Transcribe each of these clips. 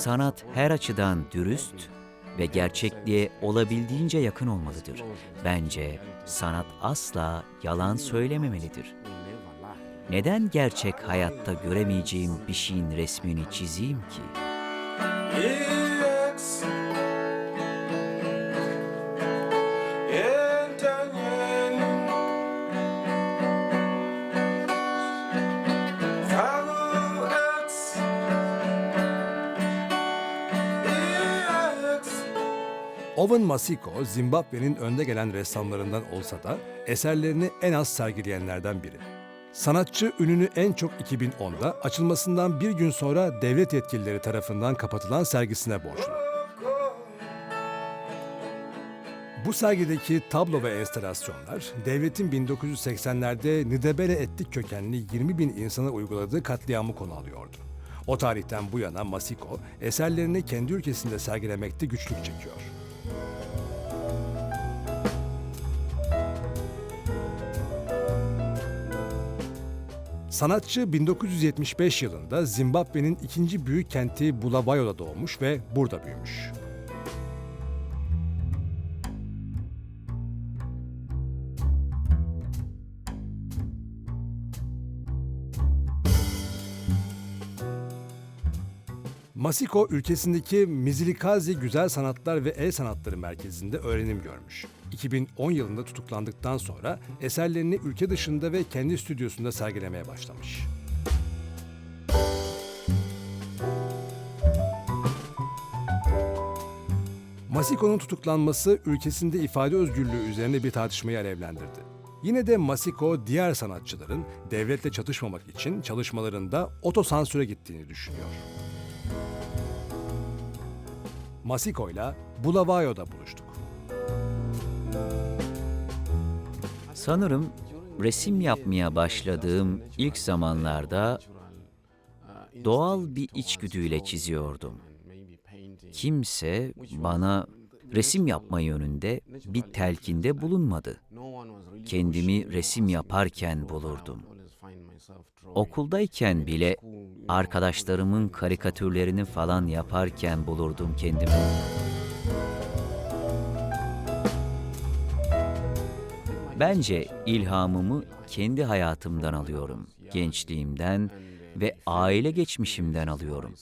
Sanat her açıdan dürüst ve gerçekliğe olabildiğince yakın olmalıdır. Bence sanat asla yalan söylememelidir. Neden gerçek hayatta göremeyeceğim bir şeyin resmini çizeyim ki? EX Owen Masiko, Zimbabwe'nin önde gelen ressamlarından olsa da eserlerini en az sergileyenlerden biri. Sanatçı ününü en çok 2010'da açılmasından bir gün sonra devlet yetkilileri tarafından kapatılan sergisine borçlu. Bu sergideki tablo ve enstalasyonlar, devletin 1980'lerde Nidebele etnik kökenli 20 bin insana uyguladığı katliamı konu alıyordu. O tarihten bu yana Masiko, eserlerini kendi ülkesinde sergilemekte güçlük çekiyor. Sanatçı 1975 yılında Zimbabwe'nin ikinci büyük kenti Bulawayo'da doğmuş ve burada büyümüş. Masiko ülkesindeki Mizilikazi Güzel Sanatlar ve El Sanatları Merkezi'nde öğrenim görmüş. 2010 yılında tutuklandıktan sonra eserlerini ülke dışında ve kendi stüdyosunda sergilemeye başlamış. Masiko'nun tutuklanması ülkesinde ifade özgürlüğü üzerine bir tartışmayı alevlendirdi. Yine de Masiko diğer sanatçıların devletle çatışmamak için çalışmalarında otosansüre gittiğini düşünüyor. Masiko'yla Bulawayo'da buluştuk. Sanırım resim yapmaya başladığım ilk zamanlarda doğal bir içgüdüyle çiziyordum. Kimse bana resim yapma yönünde bir telkinde bulunmadı. Kendimi resim yaparken bulurdum. Okuldayken bile arkadaşlarımın karikatürlerini falan yaparken bulurdum kendimi. Bence ilhamımı kendi hayatımdan alıyorum, gençliğimden ve aile geçmişimden alıyorum.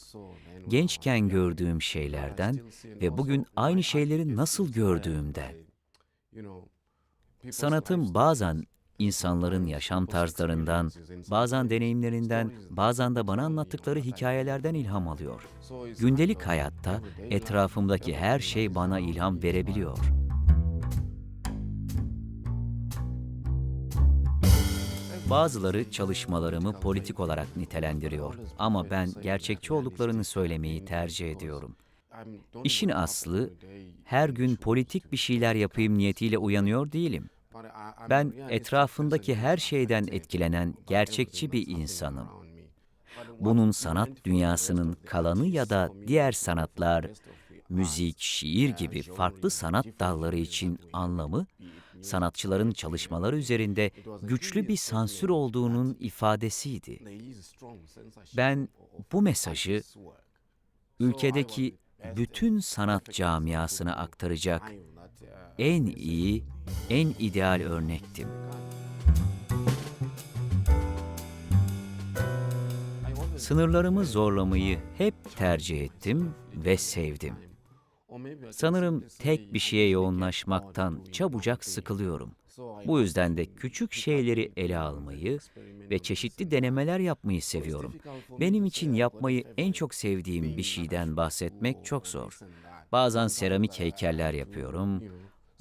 Gençken gördüğüm şeylerden ve bugün aynı şeyleri nasıl gördüğümden. Sanatım bazen insanların yaşam tarzlarından, bazen deneyimlerinden, bazen de bana anlattıkları hikayelerden ilham alıyor. Gündelik hayatta etrafımdaki her şey bana ilham verebiliyor. Bazıları çalışmalarımı politik olarak nitelendiriyor ama ben gerçekçi olduklarını söylemeyi tercih ediyorum. İşin aslı her gün politik bir şeyler yapayım niyetiyle uyanıyor değilim. Ben etrafındaki her şeyden etkilenen gerçekçi bir insanım. Bunun sanat dünyasının kalanı ya da diğer sanatlar, müzik, şiir gibi farklı sanat dalları için anlamı, sanatçıların çalışmaları üzerinde güçlü bir sansür olduğunun ifadesiydi. Ben bu mesajı ülkedeki bütün sanat camiasına aktaracak en iyi, en ideal örnektim. Sınırlarımı zorlamayı hep tercih ettim ve sevdim. Sanırım tek bir şeye yoğunlaşmaktan çabucak sıkılıyorum. Bu yüzden de küçük şeyleri ele almayı ve çeşitli denemeler yapmayı seviyorum. Benim için yapmayı en çok sevdiğim bir şeyden bahsetmek çok zor. Bazen seramik heykeller yapıyorum,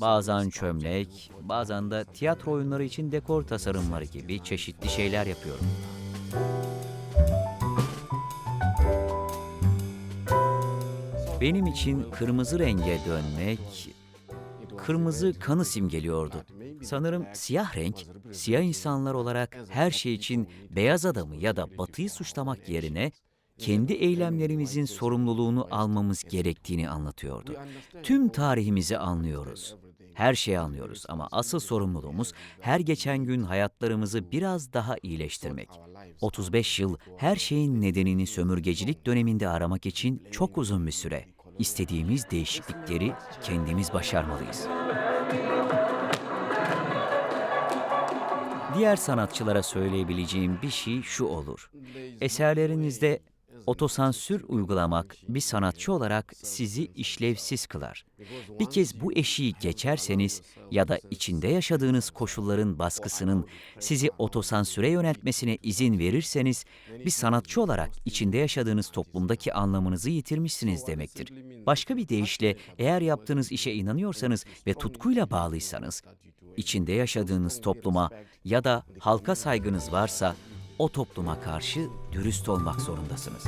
bazen çömlek, bazen de tiyatro oyunları için dekor tasarımları gibi çeşitli şeyler yapıyorum. Benim için kırmızı renge dönmek, kırmızı kanı simgeliyordu. Sanırım siyah renk, siyah insanlar olarak her şey için beyaz adamı ya da batıyı suçlamak yerine kendi eylemlerimizin sorumluluğunu almamız gerektiğini anlatıyordu. Tüm tarihimizi anlıyoruz. her şeyi anlıyoruz ama asıl sorumluluğumuz her geçen gün hayatlarımızı biraz daha iyileştirmek. 35 yıl her şeyin nedenini sömürgecilik döneminde aramak için çok uzun bir süre. İstediğimiz değişiklikleri kendimiz başarmalıyız. Diğer sanatçılara söyleyebileceğim bir şey şu olur. Eserlerinizde otosansür uygulamak bir sanatçı olarak sizi işlevsiz kılar. Bir kez bu eşiği geçerseniz ya da içinde yaşadığınız koşulların baskısının sizi otosansüre yöneltmesine izin verirseniz bir sanatçı olarak içinde yaşadığınız toplumdaki anlamınızı yitirmişsiniz demektir. Başka bir deyişle eğer yaptığınız işe inanıyorsanız ve tutkuyla bağlıysanız içinde yaşadığınız topluma ya da halka saygınız varsa o topluma karşı dürüst olmak zorundasınız.